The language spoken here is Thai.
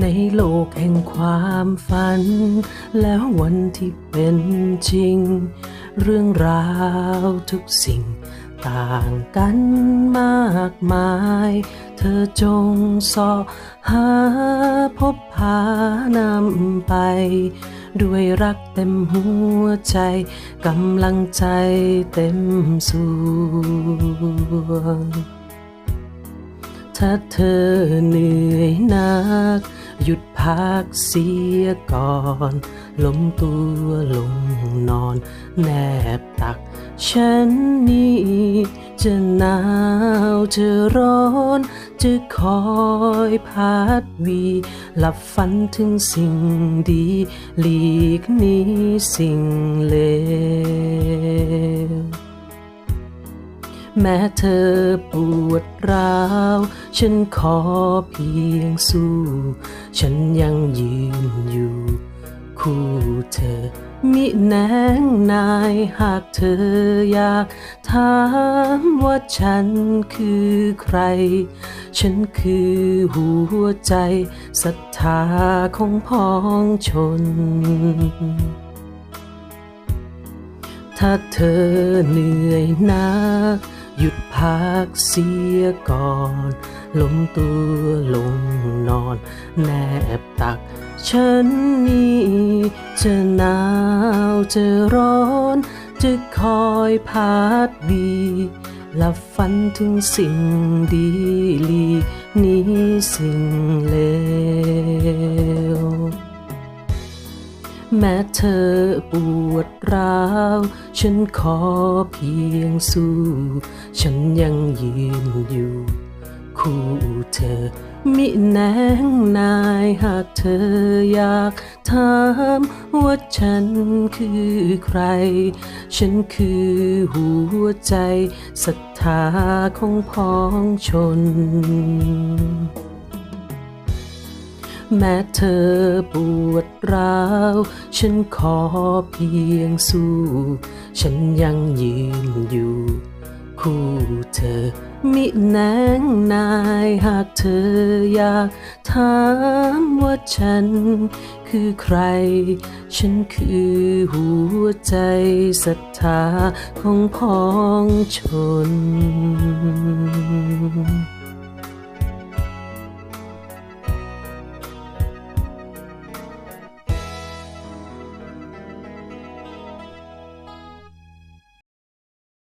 ในโลกแห่งความฝัน แล้ววันที่เป็นจริง เรื่องราวทุกสิ่ง ต่างกันมากมาย เธอจงสอหาพบพานำไป ด้วยรักเต็มหัวใจ กำลังใจเต็มส่วง ถ้าเธอเหนื่อยนัก หยุดพักเสียก่อนล้มตัวลงนอนแนบตัก ฉันนี้จะหนาวจะร้อน จะคอยพัดวี หลับฝันถึงสิ่งดี หลีกนี้สิ่งเลว แม้เธอปวดร้าว ฉันขอเพียงสู้ ฉันยังยืนอยู่ คู่เธอ มิแนงนายหากเธออยากถามว่าฉันคือใคร ฉันคือหัวใจศรัทธาของพ้องชนถ้าเธอเหนื่อยนัก หยุดพักเสียก่อนล้มตัวลงนอน แนบตัก ฉันนี้จะหนาวจะร้อน จะคอยพัดวีหลับฝันถึงสิ่งดีลีนี้สิ่งเลว แม้เธอปวดร้าว ฉันขอเพียงสู้ ฉันยังยืนอยู่ คู่เธอมิแนงนายหากเธออยากถามว่าฉันคือใคร ฉันคือหัวใจศรัทธาของพ้องชน แม้เธอปวดร้าว ฉันขอเพียงสู้ ฉันยังยืนอยู่ คู่เธอมิแนงนายหากเธออยากถามว่าฉันคือใคร ฉันคือหัวใจศรัทธาของพ้องชน